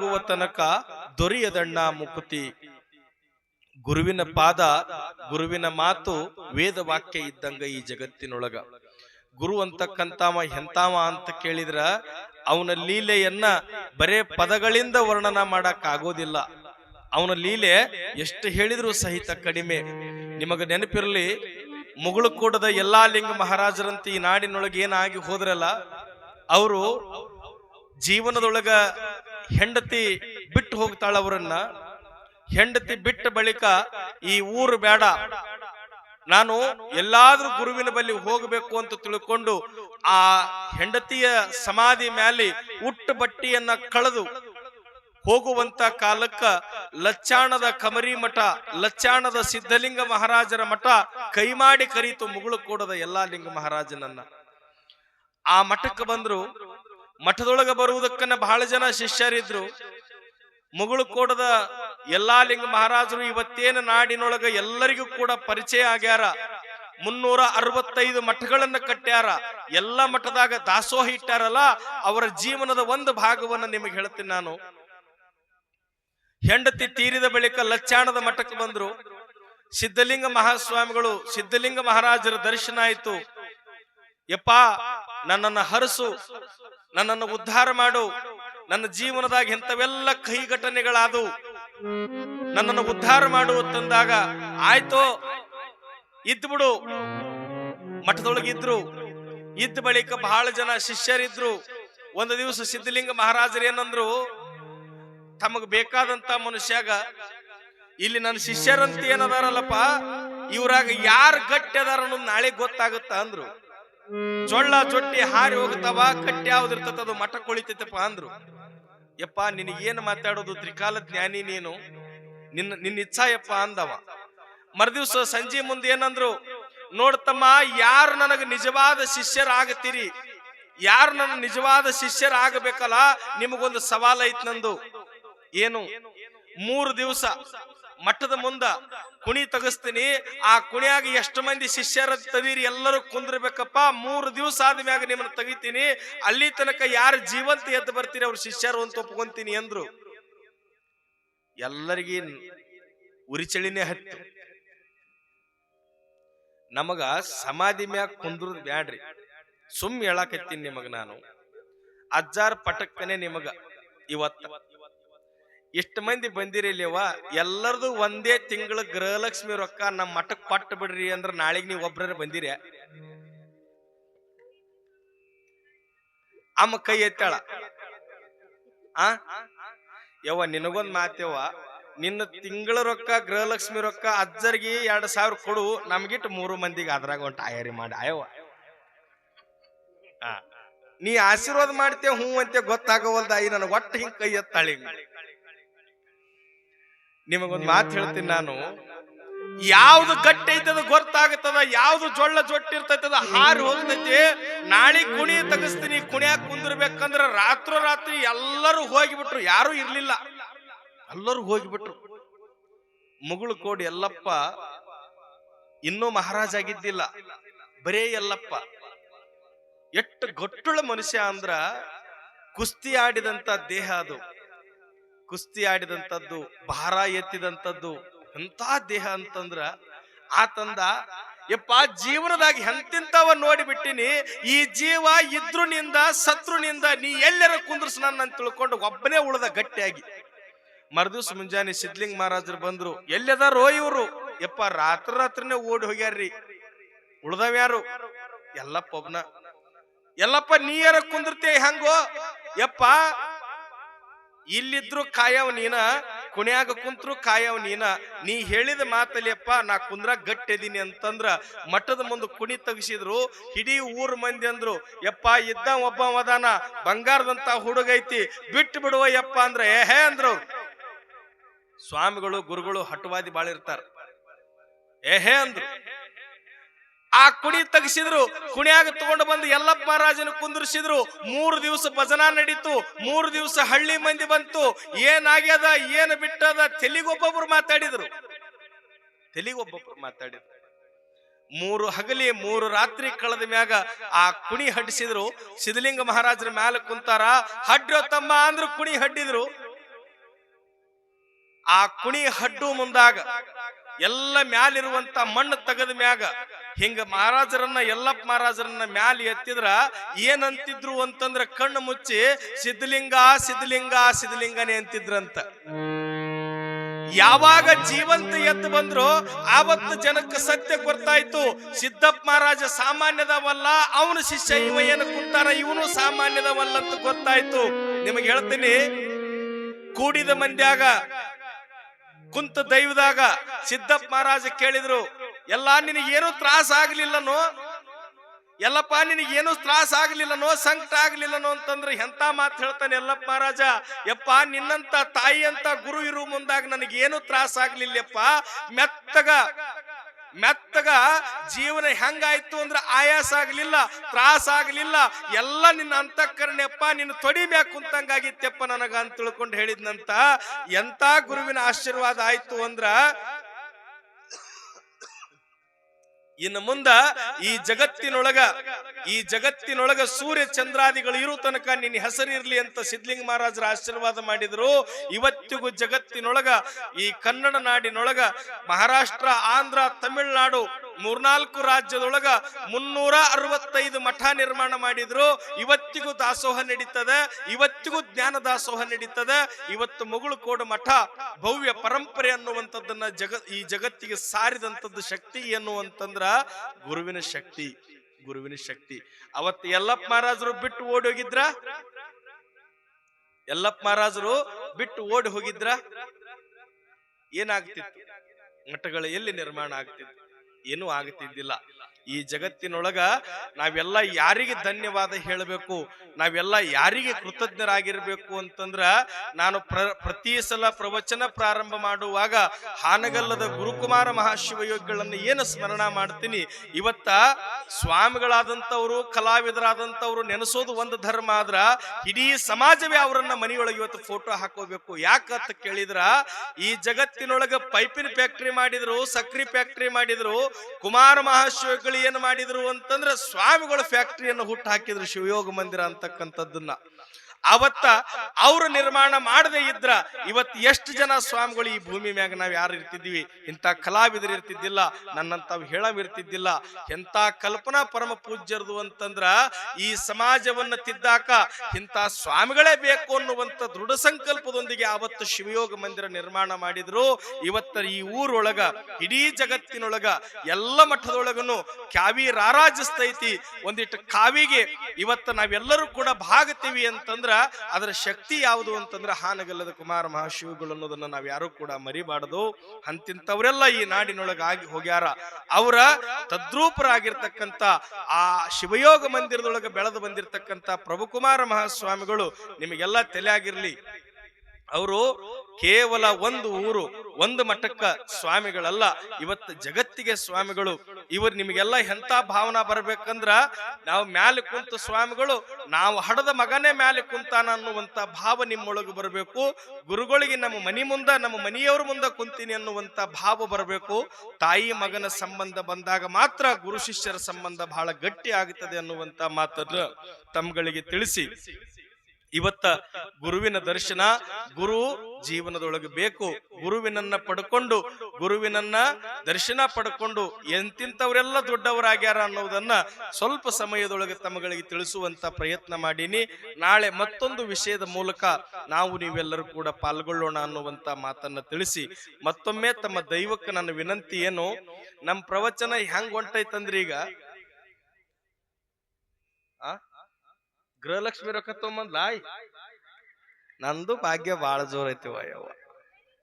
ಆಗುವ ತನಕ ದೊರೆಯದಣ್ಣ ಮುಕುತಿ. ಗುರುವಿನ ಪಾದ, ಗುರುವಿನ ಮಾತು ವೇದ ವಾಕ್ಯ ಇದ್ದಂಗ ಈ ಜಗತ್ತಿನೊಳಗ. ಗುರು ಅಂತಕ್ಕಂತಾವ ಎಂತಾವ ಅಂತ ಕೇಳಿದ್ರ ಅವನ ಲೀಲೆಯನ್ನ ಬರೇ ಪದಗಳಿಂದ ವರ್ಣನ ಮಾಡಕ್ ಆಗೋದಿಲ್ಲ ಅವನ ಲೀಲೆ ಎಷ್ಟು ಹೇಳಿದ್ರು ಸಹಿತ ಕಡಿಮೆ. ನಿಮಗ ನೆನಪಿರಲಿ ಮುಗುಳುಕೂಡದ ಎಲ್ಲಾ ಲಿಂಗ ಮಹಾರಾಜರಂತೆ ಈ ನಾಡಿನೊಳಗೆ ಏನಾಗಿ ಹೋದ್ರಲ್ಲ, ಅವರು ಜೀವನದೊಳಗ ಹೆಂಡತಿ ಬಿಟ್ಟು ಹೋಗ್ತಾಳ ಅವರನ್ನ. ಹೆಂಡತಿ ಬಿಟ್ಟ ಬಳಿಕ ಈ ಊರು ಬೇಡ. ನಾನು ಎಲ್ಲಾದ್ರೂ ಗುರುವಿನ ಬಳಿ ಹೋಗಬೇಕು ಅಂತ ತಿಳ್ಕೊಂಡು ಆ ಹೆಂಡತಿಯ ಸಮಾಧಿ ಮ್ಯಾಲೆ ಉಟ್ಟು ಬಟ್ಟಿಯನ್ನ ಕಳೆದು ಹೋಗುವಂತ ಕಾಲಕ್ಕ ಲಚ್ಚಾಣದ ಕಮರಿ ಮಠ, ಲಚ್ಚಾಣದ ಸಿದ್ಧಲಿಂಗ ಮಹಾರಾಜರ ಮಠ ಕೈ ಮಾಡಿ ಕರೀತು ಮುಗುಳು ಕೂಡದ ಎಲ್ಲಾ ಲಿಂಗ ಮಹಾರಾಜನನ್ನ. ಆ ಮಠಕ್ಕೆ ಬಂದ್ರು ಮಠದೊಳಗ ಬರುವುದಕ್ಕನ್ನ ಬಹಳ ಜನ ಶಿಷ್ಯರಿದ್ರು. ಮುಗುಳುಕೋಟದ ಎಲ್ಲಾ ಲಿಂಗ ಮಹಾರಾಜರು ಇವತ್ತೇನ ನಾಡಿನೊಳಗ ಎಲ್ಲರಿಗೂ ಕೂಡ ಪರಿಚಯ ಆಗ್ಯಾರ. ಮುನ್ನೂರ ಅರವತ್ತೈದು ಮಠಗಳನ್ನ ಕಟ್ಟ್ಯಾರ. ಎಲ್ಲ ಮಠದಾಗ ದಾಸೋಹ ಇಟ್ಟಾರಲ್ಲ, ಅವರ ಜೀವನದ ಒಂದು ಭಾಗವನ್ನ ನಿಮಗೆ ಹೇಳ್ತೀನಿ ನಾನು. ಹೆಂಡತಿ ತೀರಿದ ಬಳಿಕ ಲಚ್ಚಾಣದ ಮಠಕ್ಕೆ ಬಂದ್ರು. ಸಿದ್ಧಲಿಂಗ ಮಹಾಸ್ವಾಮಿಗಳು, ಸಿದ್ಧಲಿಂಗ ಮಹಾರಾಜರ ದರ್ಶನ ಆಯಿತು. ಯಪ್ಪ ನನ್ನನ್ನು ಹರಸು, ನನ್ನನ್ನು ಉದ್ಧಾರ ಮಾಡು. ನನ್ನ ಜೀವನದಾಗ ಇಂಥವೆಲ್ಲ ಕಹಿ ಘಟನೆಗಳಾದವು ನನ್ನನ್ನು ಉದ್ಧಾರ ಮಾಡು ಅಂತಂದಾಗ ಆಯ್ತು? ಇದ್ದು ಬಿಡು. ಮಠದೊಳಗಿದ್ರು. ಇದ್ದ ಬಳಿಕ ಬಹಳ ಜನ ಶಿಷ್ಯರಿದ್ರು. ಒಂದು ದಿವಸ ಸಿದ್ಧಲಿಂಗ ಮಹಾರಾಜರು ಏನಂದ್ರು, ತಮಗ ಬೇಕಾದಂತ ಮನುಷ್ಯಾಗ ಇಲ್ಲಿ ನನ್ನ ಶಿಷ್ಯರಂತ ಏನದಾರಲ್ಲಪ್ಪ ಇವರಾಗ ಯಾರು ಗಟ್ಟಿ ಅದಾರ ಅನ್ನೋದು ನಾಳೆ ಗೊತ್ತಾಗುತ್ತ ಅಂದ್ರು. ಜೊಳ್ಳ ಜೊಟ್ಟಿ ಹಾರಿ ಹೋಗ್ತಾವ, ಕಟ್ಟಿ ಯಾವ್ದಿರ್ತದ ಅದು ಮಠ ಕುಳಿತೈತಪ್ಪ ಅಂದ್ರು. ಯಪ್ಪ ನಿನಗೇನು ಮಾತಾಡೋದು ತ್ರಿಕಾಲ ಜ್ಞಾನಿ ನೀನು? ನಿನ್ನ ನಿನ್ನ ಇಚ್ಛಾ ಯಪ್ಪ ಅಂದವ. ಮರುದಿವ್ಸ ಸಂಜೆ ಮುಂದೆ ಏನಂದ್ರು ನೋಡ್ತಮ್ಮ ಯಾರು ನನಗೆ ನಿಜವಾದ ಶಿಷ್ಯರಾಗತ್ತೀರಿ? ಯಾರು ನನ್ನ ನಿಜವಾದ ಶಿಷ್ಯರಾಗಬೇಕಲ್ಲ? ನಿಮಗೊಂದು ಸವಾಲ್ ಐತ್ ನಂದು. ಏನು? ಮೂರು ದಿವಸ. ಮಠದ ಮುಂದ ಕುಣಿ ತಗಸ್ತೀನಿ. ಆ ಕುಣಿಯಾಗ ಎಷ್ಟು ಮಂದಿ ಶಿಷ್ಯರ ತವೀರಿ ಎಲ್ಲರೂ ಕುಂದ್ರಬೇಕಪ್ಪ. ಮೂರು ದಿವಸ ಆದ್ಮ್ಯಾಗ ನಿಮ್ಮನ್ನ ತೆಗಿತೀನಿ. ಅಲ್ಲಿ ತನಕ ಯಾರು ಜೀವಂತ ಎದ್ದು ಬರ್ತೀರಿ ಅವ್ರ ಶಿಷ್ಯರು ಅಂತ ಒಪ್ಕೊಂತೀನಿ ಅಂದ್ರು. ಎಲ್ಲರಿಗಿ ಉರಿಚಳಿನೇ ಹತ್ತು. ನಮಗ ಸಮಾಧಿ ಮ್ಯಾಗ ಕುಂದ್ರದ್ ಬ್ಯಾಡ್ರಿ. ಸುಮ್ ಹೇಳಾಕತ್ತೀನಿ ನಿಮಗ ನಾನು. ಅಜ್ಜಾರ್ ಪಟಕ್ಕನೆ ನಿಮಗ ಇವತ್ತ. ಎಷ್ಟು ಮಂದಿ ಬಂದಿರಲಿವ ಎಲ್ಲರದು ಒಂದೇ ತಿಂಗಳ ಗೃಹಲಕ್ಷ್ಮಿ ರೊಕ್ಕ ನಮ್ಮ ಮಠಕ್ಕೆ ಕೊಟ್ಟು ಬಿಡ್ರಿ ಅಂದ್ರೆ ನಾಳೆಗೆ ನೀವು ಒಬ್ಬರ ಬಂದಿರ. ಅಮ್ಮ ಕೈ ಎತ್ತಾಳ. ಆ? ಯವ್ವ, ನಿನಗೊಂದ್ ಮಾತೇವ ನಿನ್ನ ತಿಂಗಳ ರೊಕ್ಕ, ಗೃಹಲಕ್ಷ್ಮಿ ರೊಕ್ಕ ಅಜ್ಜರಿಗೆ ಎರಡು ಸಾವಿರ ಕೊಡು ನಮ್ಗಿಟ್ಟು ಮೂರು ಮಂದಿಗೆ ಅದ್ರಾಗ ಒಂದು ಟಯರಿ ಮಾಡಿ. ಆಯವ್ವ. ನೀ ಆಶೀರ್ವಾದ ಮಾಡ್ತೇವ ಹ್ಞೂ ಅಂತ ಗೊತ್ತಾಗವಲ್ದ ನನಗೆ ಒಟ್ಟು ಹಿಂಗೆ ಕೈ ಎತ್ತಾಳಿ ನಿಮಗೊಂದು ಮಾತು ಹೇಳ್ತೀನಿ ನಾನು. ಯಾವ್ದು ಗಟ್ಟಿ ಐತದ ಗೊತ್ತಾಗತ್ತದ ಯಾವ್ದು ಜೊಳ್ಳ ಜೊಟ್ಟಿರ್ತೈತದ ಹಾರಿ ಹೋಗ್ತೈತಿ. ನಾಳೆ ಕುಣಿ ತಗಸ್ತೀನಿ ಕುಣಿಯಾಕ ಕುಂದಿರ್ಬೇಕಂದ್ರ ರಾತ್ರೋ ರಾತ್ರಿ ಎಲ್ಲರೂ ಹೋಗಿಬಿಟ್ರು ಯಾರು ಇರ್ಲಿಲ್ಲ. ಎಲ್ಲರೂ ಹೋಗಿಬಿಟ್ರು. ಮುಗುಳು ಕೋಡಿ ಎಲ್ಲಪ್ಪ ಇನ್ನೂ ಮಹಾರಾಜ ಆಗಿದ್ದಿಲ್ಲ. ಬರೇ ಎಲ್ಲಪ್ಪ ಎಷ್ಟು ಗೊಟ್ಟುಳ ಮನುಷ್ಯ ಅಂದ್ರ ಕುಸ್ತಿ ಆಡಿದಂತ ದೇಹ ಅದು. ಕುಸ್ತಿ ಆಡಿದಂಥದ್ದು, ಭಾರ ಎತ್ತಿದಂಥದ್ದು ಎಂತ ದೇಹ ಅಂತಂದ್ರ, ಆ ತಂದ, ಯಪ್ಪ, ಜೀವನದಾಗ ಎಂತಿಂತವ ನೋಡಿಬಿಟ್ಟಿನಿ, ಈ ಜೀವ ಇದ್ರುನಿಂದ, ಸತ್ರುನಿಂದ ನೀ ಎಲ್ಲರ ಕುಂದ್ರಸ್ ನನ್ನ ತಿಳ್ಕೊಂಡು ಒಬ್ಬನೇ ಉಳ್ದ ಗಟ್ಟಿಯಾಗಿ. ಮರುದಿವ್ಸ ಮುಂಜಾನೆ ಸಿದ್ಲಿಂಗ್ ಮಹಾರಾಜರು ಬಂದ್ರು, ಎಲ್ಲದಾರೋ ಇವರು. ಯಪ್ಪ, ರಾತ್ರಿ ರಾತ್ರಿನೇ ಓಡಿ ಹೋಗ್ಯಾರ್ರಿ. ಉಳ್ದವ್ಯಾರು ಎಲ್ಲಪ್ಪ ಒಬ್ನ. ಎಲ್ಲಪ್ಪ ನೀ ಯಾರ ಕುಂದಿರ್ತೀಯ ಹೆಂಗೋ? ಯಪ್ಪ ಇಲ್ಲಿದ್ರು ಕಾಯವ್ ನೀನ ಕುಣ್ಯಾಗ ಕುಂತ್ರು ಕಾಯವ್ ನೀನ. ನೀ ಹೇಳಿದ ಮಾತಲ್ಲಿಯಪ್ಪ ನಾ ಕುಂದ್ರ ಗಟ್ಟಿದೀನಿ ಅಂತಂದ್ರ ಮಠದ ಮುಂದೆ ಕುಣಿ ತಗಿಸಿದ್ರು ಇಡೀ ಊರ್ ಮಂದಿ ಅಂದ್ರು, ಯಪ್ಪ, ಇದ್ದ ಒಬ್ಬ ಮದಾನ ಬಂಗಾರದಂತ ಹುಡುಗೈತಿ ಬಿಟ್ಟು ಬಿಡುವ ಯಪ್ಪ ಅಂದ್ರೆ ಏಹೇ ಅಂದ್ರು. ಅವ್ರು. ಸ್ವಾಮಿಗಳು, ಗುರುಗಳು ಹಟುವಾದಿ ಬಾಳಿರ್ತಾರ. ಏಹೇ ಅಂದ್ರು. ಆ ಕುಣಿ ತಗಸಿದ್ರು, ಕುಣಿಯಾಗ ತಗೊಂಡು ಬಂದು ಯಲ್ಲಪ್ಪ ರಾಜನ ಕುಂದ್ರಿಸಿದ್ರು, ಮೂರು ದಿವಸ ಭಜನಾ ನಡೀತು, ಮೂರು ದಿವಸ ಹಳ್ಳಿ ಮಂದಿ ಬಂತು, ಏನಾಗ್ಯದ, ಏನು ಬಿಟ್ಟದ, ತೆಲಿಗೊಬ್ಬೊಬ್ರು ಮಾತಾಡಿದ್ರು. ತೆಲಿಗೊಬ್ಬೊಬ್ರು ಮಾತಾಡಿದ್ರು. ಮೂರು ಹಗಲಿ, ಮೂರು ರಾತ್ರಿ ಕಳೆದ ಮ್ಯಾಗ ಆ ಕುಣಿ ಹಡ್ಸಿದ್ರು, ಸಿದ್ಧಲಿಂಗ ಮಹಾರಾಜರ ಮ್ಯಾಲ ಕುಂತಾರ, ಹಡ್ರೋ ತಮ್ಮ ಅಂದ್ರು ಕುಣಿ ಹಡ್ಡಿದ್ರು. ಆ ಕುಣಿ ಹಡ್ಡು ಮುಂದಾಗ, ಎಲ್ಲ ಮ್ಯಾಲಿರುವಂತ ಮಣ್ಣು ತೆಗೆದ ಮ್ಯಾಗ ಹಿಂಗ ಮಹಾರಾಜರನ್ನ ಎಲ್ಲಪ್ಪ ಮಹಾರಾಜರನ್ನ ಮ್ಯಾಲ ಎತ್ತಿದ್ರ ಏನಂತಿದ್ರು ಅಂತಂದ್ರ ಕಣ್ಣು ಮುಚ್ಚಿ ಸಿದ್ಧಲಿಂಗ ಸಿದ್ಧಲಿಂಗ, ಸಿದ್ಧಲಿಂಗನೇ ಅಂತಿದ್ರಂತ. ಯಾವಾಗ ಜೀವಂತ ಎದ್ದು ಬಂದ್ರು ಆವತ್ತು ಜನಕ್ಕೆ ಸತ್ಯ ಗೊತ್ತಾಯ್ತು. ಸಿದ್ದಪ್ಪ ಮಹಾರಾಜ ಸಾಮಾನ್ಯದವಲ್ಲ, ಅವನ ಶಿಷ್ಯ ಇವ ಏನು ಕುಂತಾರ, ಇವನು ಸಾಮಾನ್ಯದವಲ್ಲ ಅಂತ ಗೊತ್ತಾಯ್ತು. ನಿಮಗೆ ಹೇಳ್ತೀನಿ, ಕೂಡಿದ ಮಂದ್ಯಾಗ ಕುಂತ ದೈವದಾಗ ಸಿದ್ದಪ್ಪ ಮಹಾರಾಜ ಕೇಳಿದ್ರು ಎಲ್ಲಾ ನಿನಗೇನು ತ್ರಾಸ ಆಗ್ಲಿಲ್ಲನೋ? ಎಲ್ಲಪ್ಪ, ನಿನಗೇನು ತ್ರಾಸ ಆಗ್ಲಿಲ್ಲನೋ? ಸಂಕಟ ಆಗ್ಲಿಲ್ಲನೋ ಅಂತಂದ್ರೆ ಎಂತ ಮಾತು ಹೇಳ್ತಾನೆ ಎಲ್ಲಪ್ಪ ಮಹಾರಾಜ ಯಪ್ಪ, ನಿನ್ನಂತ ತಾಯಿ ಅಂತ ಗುರು ಇರು ಮುಂದಾಗ ನನಗೇನು ತ್ರಾಸ ಆಗ್ಲಿಲ್ಲಪ್ಪ? ಮೆತ್ತಗ ಮೆತ್ತಗ ಜೀವನ ಹೆಂಗಾಯ್ತು ಅಂದ್ರೆ ಆಯಾಸ ಆಗ್ಲಿಲ್ಲ, ತ್ರಾಸ ಆಗ್ಲಿಲ್ಲ. ಎಲ್ಲ ನಿನ್ನ ಅಂತಃಕರಣೆಪ್ಪ ನಿನ್ನ ತೊಡಿಬೇಕು ಅಂತಂಗಾಗಿತ್ತಪ್ಪ ನನಗ ಅಂತ ತಿಳ್ಕೊಂಡು ಹೇಳಿದ್ನಂತ ಎಂತ ಗುರುವಿನ ಆಶೀರ್ವಾದ ಆಯ್ತು ಅಂದ್ರ ಇನ್ನು ಮುಂದ ಈ ಜಗತ್ತಿನೊಳಗ ಈ ಜಗತ್ತಿನೊಳಗ ಸೂರ್ಯ ಚಂದ್ರಾದಿಗಳು ಇರು ತನಕ ನಿನ್ನ ಹೆಸರಿರ್ಲಿ ಅಂತ ಸಿದ್ಲಿಂಗ ಮಹಾರಾಜರು ಆಶೀರ್ವಾದ ಮಾಡಿದ್ರು. ಇವತ್ತಿಗೂ ಜಗತ್ತಿನೊಳಗ, ಈ ಕನ್ನಡ ನಾಡಿನೊಳಗ, ಮಹಾರಾಷ್ಟ್ರ, ಆಂಧ್ರ, ತಮಿಳುನಾಡು ಮೂರ್ನಾಲ್ಕು ರಾಜ್ಯದೊಳಗ ಮುನ್ನೂರ ಅರವತ್ತೈದು ಮಠ ನಿರ್ಮಾಣ ಮಾಡಿದ್ರು. ಇವತ್ತಿಗೂ ದಾಸೋಹ ನಡೀತದೆ, ಇವತ್ತಿಗೂ ಜ್ಞಾನ ದಾಸೋಹ ನಡೀತದೆ. ಇವತ್ತು ಮುಗುಳುಕೋಡು ಮಠ ಭವ್ಯ ಪರಂಪರೆ ಅನ್ನುವಂಥದ್ದನ್ನ ಜಗ, ಈ ಜಗತ್ತಿಗೆ ಸಾರಿದಂಥದ್ದು ಶಕ್ತಿ ಎನ್ನುವಂತಂದ್ರ ಗುರುವಿನ ಶಕ್ತಿ ಗುರುವಿನ ಶಕ್ತಿ. ಅವತ್ತು ಯಲ್ಲಪ್ಪ ಮಹಾರಾಜರು ಬಿಟ್ಟು ಓಡಿ ಹೋಗಿದ್ರ? ಯಲ್ಲಪ್ಪ ಮಹಾರಾಜರು ಬಿಟ್ಟು ಓಡಿ ಹೋಗಿದ್ರ? ಏನಾಗ್ತಿತ್ತು? ಮಠಗಳು ಎಲ್ಲಿ ನಿರ್ಮಾಣ ಆಗ್ತಿತ್ತು? ಏನೂ ಆಗ್ತಿದ್ದಿಲ್ಲ. ಈ ಜಗತ್ತಿನೊಳಗ ನಾವೆಲ್ಲ ಯಾರಿಗೆ ಧನ್ಯವಾದ ಹೇಳಬೇಕು, ನಾವೆಲ್ಲ ಯಾರಿಗೆ ಕೃತಜ್ಞರಾಗಿರ್ಬೇಕು ಅಂತಂದ್ರ ನಾನು ಪ್ರ, ಪ್ರತಿ ಸಲ ಪ್ರವಚನ ಪ್ರಾರಂಭ ಮಾಡುವಾಗ ಹಾನಗಲ್ಲದ ಗುರುಕುಮಾರ ಮಹಾಶಿವಯೋಗಿಗಳನ್ನ ಏನು ಸ್ಮರಣ ಮಾಡ್ತೀನಿ, ಇವತ್ತ ಸ್ವಾಮಿಗಳಾದಂಥವ್ರು, ಕಲಾವಿದರಾದಂಥವ್ರು ನೆನೆಸೋದು ಒಂದು ಧರ್ಮ ಆದ್ರ ಇಡೀ ಸಮಾಜವೇ ಅವರನ್ನ ಮನೆಯೊಳಗೆ ಇವತ್ತು ಫೋಟೋ ಹಾಕೋಬೇಕು. ಯಾಕಂತ ಕೇಳಿದ್ರ, ಈ ಜಗತ್ತಿನೊಳಗ ಪೈಪಿನ ಫ್ಯಾಕ್ಟ್ರಿ ಮಾಡಿದ್ರು, ಸಕ್ರಿ ಫ್ಯಾಕ್ಟ್ರಿ ಮಾಡಿದ್ರು, ಕುಮಾರ ಮಹಾಶಿವಗಳು ಏನು ಮಾಡಿದ್ರು ಅಂತಂದ್ರೆ ಸ್ವಾಮಿಗಳು ಫ್ಯಾಕ್ಟ್ರಿಯನ್ನು ಹುಟ್ಟು ಹಾಕಿದ್ರು ಶಿವಯೋಗ ಮಂದಿರ ಅಂತಕ್ಕಂಥದ್ದನ್ನ. ಅವತ್ತ ಅವರು ನಿರ್ಮಾಣ ಮಾಡದೇ ಇದ್ರ ಇವತ್ತು ಎಷ್ಟು ಜನ ಸ್ವಾಮಿಗಳು ಈ ಭೂಮಿ ಮ್ಯಾಗ ನಾವು ಯಾರು ಇರ್ತಿದ್ವಿ ಇಂಥ ಕಲಾವಿದರು ಇರ್ತಿದ್ದಿಲ್ಲ, ನನ್ನಂಥವು ಹೇಳವ್ ಇರ್ತಿದ್ದಿಲ್ಲ. ಎಂತ ಕಲ್ಪನಾ ಪರಮ ಪೂಜ್ಯರದು ಅಂತಂದ್ರ ಈ ಸಮಾಜವನ್ನ ತಿದ್ದಾಕ ಇಂಥ ಸ್ವಾಮಿಗಳೇ ಬೇಕು ಅನ್ನುವಂತ ದೃಢ ಸಂಕಲ್ಪದೊಂದಿಗೆ ಅವತ್ತು ಶಿವಯೋಗ ಮಂದಿರ ನಿರ್ಮಾಣ ಮಾಡಿದ್ರು. ಇವತ್ತ ಈ ಊರೊಳಗ, ಇಡೀ ಜಗತ್ತಿನೊಳಗ, ಎಲ್ಲ ಮಠದೊಳಗನು ಕ್ಯಾವಿ ರಾರಾಜಿಸ್ತೈತಿ. ಒಂದಿಟ್ಟು ಕಾವಿಗೆ ಇವತ್ತು ನಾವೆಲ್ಲರೂ ಕೂಡ ಭಾಗತೀವಿ ಅಂತಂದ್ರ ಅದರ ಶಕ್ತಿ ಯಾವುದು ಅಂತಂದ್ರೆ ಹಾನಗಲ್ಲದ ಕುಮಾರ ಮಹಾಶಿವಗಳು ಅನ್ನೋದನ್ನ ನಾವು ಯಾರು ಕೂಡ ಮರಿಬಾರದು. ಅಂತಿಂತವರೆಲ್ಲ ಈ ನಾಡಿನೊಳಗ ಆಗಿ ಹೋಗ್ಯಾರ. ಅವರ ತದ್ರೂಪರಾಗಿರ್ತಕ್ಕಂಥ ಆ ಶಿವಯೋಗ ಮಂದಿರದೊಳಗ ಬೆಳೆದು ಬಂದಿರತಕ್ಕಂಥ ಪ್ರಭುಕುಮಾರ ಮಹಾಸ್ವಾಮಿಗಳು ನಿಮಗೆಲ್ಲ ತಲೆಯಾಗಿರ್ಲಿ ಅವರು ಕೇವಲ ಒಂದು ಊರು, ಒಂದು ಮಠಕ್ಕ ಸ್ವಾಮಿಗಳಲ್ಲ. ಇವತ್ತು ಜಗತ್ತಿಗೆ ಸ್ವಾಮಿಗಳು, ಇವರು ನಿಮಗೆಲ್ಲ ಎಂತ ಭಾವನಾ ಬರ್ಬೇಕಂದ್ರ ನಾವು ಮ್ಯಾಲೆ ಕುಂತ ಸ್ವಾಮಿಗಳು, ನಾವು ಹಡದ ಮಗನೇ ಮ್ಯಾಲೆ ಕುಂತಾನ ಅನ್ನುವಂತ ಭಾವ ನಿಮ್ಮೊಳಗೆ ಬರಬೇಕು. ಗುರುಗಳಿಗೆ ನಮ್ಮ ಮನಿ ಮುಂದ, ನಮ್ಮ ಮನೆಯವ್ರ ಮುಂದ ಕುಂತೀನಿ ಅನ್ನುವಂತ ಭಾವ ಬರಬೇಕು. ತಾಯಿ ಮಗನ ಸಂಬಂಧ ಬಂದಾಗ ಮಾತ್ರ ಗುರು ಶಿಷ್ಯರ ಸಂಬಂಧ ಬಹಳ ಗಟ್ಟಿ ಆಗುತ್ತದೆ ಅನ್ನುವಂತ ಮಾತನ್ನು ತಮ್ಗಳಿಗೆ ತಿಳಿಸಿ. ಇವತ್ತ ಗುರುವಿನ ದರ್ಶನ, ಗುರು ಜೀವನದೊಳಗೆ ಬೇಕು. ಗುರುವಿನನ್ನ ಪಡ್ಕೊಂಡು, ಗುರುವಿನನ್ನ ದರ್ಶನ ಪಡ್ಕೊಂಡು ಎಂತಿಂತವರೆಲ್ಲ ದೊಡ್ಡವರಾಗ್ಯಾರ ಅನ್ನೋದನ್ನ ಸ್ವಲ್ಪ ಸಮಯದೊಳಗೆ ತಮ್ಮಗಳಿಗೆ ತಿಳಿಸುವಂತ ಪ್ರಯತ್ನ ಮಾಡೀನಿ. ನಾಳೆ ಮತ್ತೊಂದು ವಿಷಯದ ಮೂಲಕ ನಾವು ನೀವೆಲ್ಲರೂ ಕೂಡ ಪಾಲ್ಗೊಳ್ಳೋಣ ಅನ್ನುವಂತ ಮಾತನ್ನ ತಿಳಿಸಿ. ಮತ್ತೊಮ್ಮೆ ತಮ್ಮ ದೈವಕ್ಕೆ ನನ್ನ ವಿನಂತಿ ಏನು? ನಮ್ಮ ಪ್ರವಚನ ಹೆಂಗ್ ಹೊಂಟೈತಂದ್ರೆ ಈಗ ಗೃಹಲಕ್ಷ್ಮಿ ರೊಕ್ಕ ತಗೊಂಬಂದ್ಲಾಯ್ ನಂದು ಭಾಗ್ಯ ಬಾಳ ಜೋರ್ ಐತಿ ಯವ್ವ